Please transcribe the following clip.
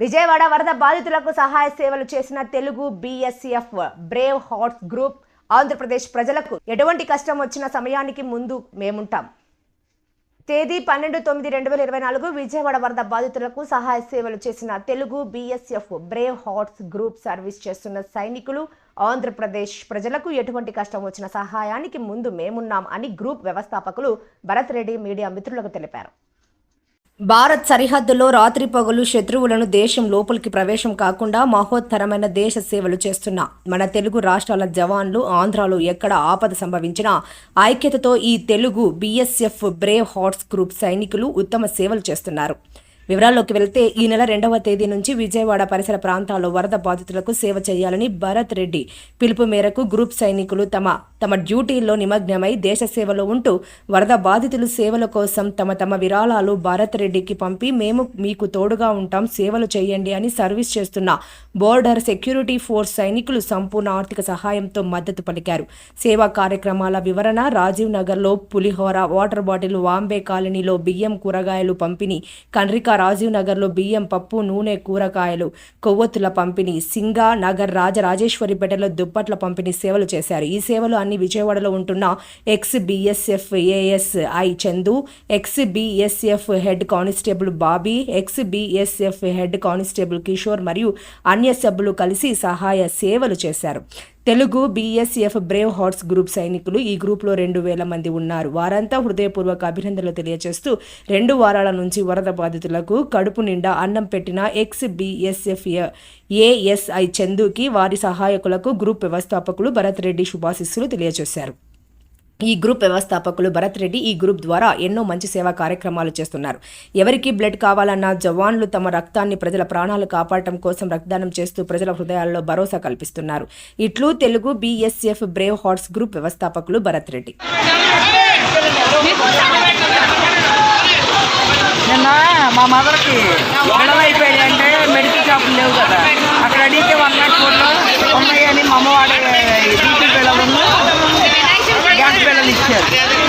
విజయవాడ వరద బాధితులకు సహాయ సేవలు చేసిన Telugu BSF brave hearts group Andhra Pradesh ప్రజలకు ఎటువంటి కష్టం వచ్చిన సమయానికి ముందు మేముంటాం. తేదీ పన్నెండు తొమ్మిది రెండు వేల ఇరవై నాలుగు విజయవాడ వరద బాధితులకు సహాయ సేవలు చేసిన Telugu BSF brave hearts group service చేస్తున్న సైనికులు ఆంధ్రప్రదేశ్ ప్రజలకు ఎటువంటి కష్టం వచ్చిన సహాయానికి ముందు మేమున్నాం అని గ్రూప్ వ్యవస్థాపకులు భరత్ రెడ్డి మీడియా మిత్రులకు తెలిపారు. భారత్ సరిహద్దులో రాత్రి పగలు శత్రువులను దేశం లోపలికి ప్రవేశం కాకుండా మహోత్తరమైన దేశ సేవలు చేస్తున్న మన తెలుగు రాష్ట్రాల జవాన్లు ఆంధ్రాలో ఎక్కడ ఆపద సంభవించినా ఐక్యతతో ఈ Telugu BSF brave hearts group సైనికులు ఉత్తమ సేవలు చేస్తున్నారు. వివరాల్లోకి వెళ్తే ఈ నెల రెండవ తేదీ నుంచి విజయవాడ పరిసర ప్రాంతాల్లో వరద బాధితులకు సేవ చేయాలని భరత్ రెడ్డి పిలుపు మేరకు గ్రూప్ సైనికులు తమ తమ డ్యూటీల్లో నిమగ్నమై దేశ సేవలో ఉంటూ వరద బాధితులు సేవల కోసం తమ తమ విరాళాలు భారత్ రెడ్డికి పంపి మేము మీకు తోడుగా ఉంటాం సేవలు చేయండి అని సర్వీస్ చేస్తున్న బోర్డర్ సెక్యూరిటీ ఫోర్స్ సైనికులు సంపూర్ణ ఆర్థిక సహాయంతో మద్దతు పలికారు. సేవా కార్యక్రమాల వివరణ రాజీవ్ నగర్లో పులిహోర వాటర్ బాటిల్ వాంబే కాలనీలో బియ్యం కూరగాయలు పంపిణీ కండ్రికా రాజీవ్ నగర్లో బియ్యం పప్పు నూనె కూరగాయలు కొవ్వొత్తుల పంపిణీ సింగా నగర్ రాజరాజేశ్వరిపేటలో దుప్పట్ల పంపిణీ సేవలు చేశారు. ఈ సేవలు అన్ని విజయవాడలో ఉంటున్న ex BSF ASI Chandu ex BSF head constable Bobby ex BSF head constable Kishore మరియు అన్య సభ్యులు కలిసి సహాయ సేవలు చేశారు. Telugu BSF brave hearts group సైనికులు ఈ గ్రూప్లో రెండు వేల మంది ఉన్నారు. వారంతా హృదయపూర్వక అభినందనలు తెలియజేస్తూ రెండు వారాల నుంచి వరద బాధితులకు కడుపు నిండా అన్నం పెట్టిన ఎక్స్ బీఎస్ఎఫ్ ఏఎస్ఐ చందుకి వారి సహాయకులకు గ్రూప్ వ్యవస్థాపకులు భరత్ రెడ్డి శుభాశిస్సులు తెలియజేశారు. ఈ గ్రూప్ వ్యవస్థాపకులు భరత్ రెడ్డి ఈ గ్రూప్ ద్వారా ఎన్నో మంచి సేవా కార్యక్రమాలు చేస్తున్నారు. ఎవరికి బ్లడ్ కావాలన్నా జవాన్లు తమ రక్తాన్ని ప్రజల ప్రాణాలు కాపాడటం కోసం రక్తదానం చేస్తూ ప్రజల హృదయాల్లో భరోసా కల్పిస్తున్నారు. ఇట్లు Telugu BSF brave hearts group వ్యవస్థాపకులు భరత్ రెడ్డి. నిన్న మా మదర్కి గొడవ అయిపోయాయి అంటే మెడికల్ షాపులు లేవు కదా. అక్కడ అడిగితే వన్ నాట్ ఫోర్లో ఉన్నాయని మా అమ్మ 夏天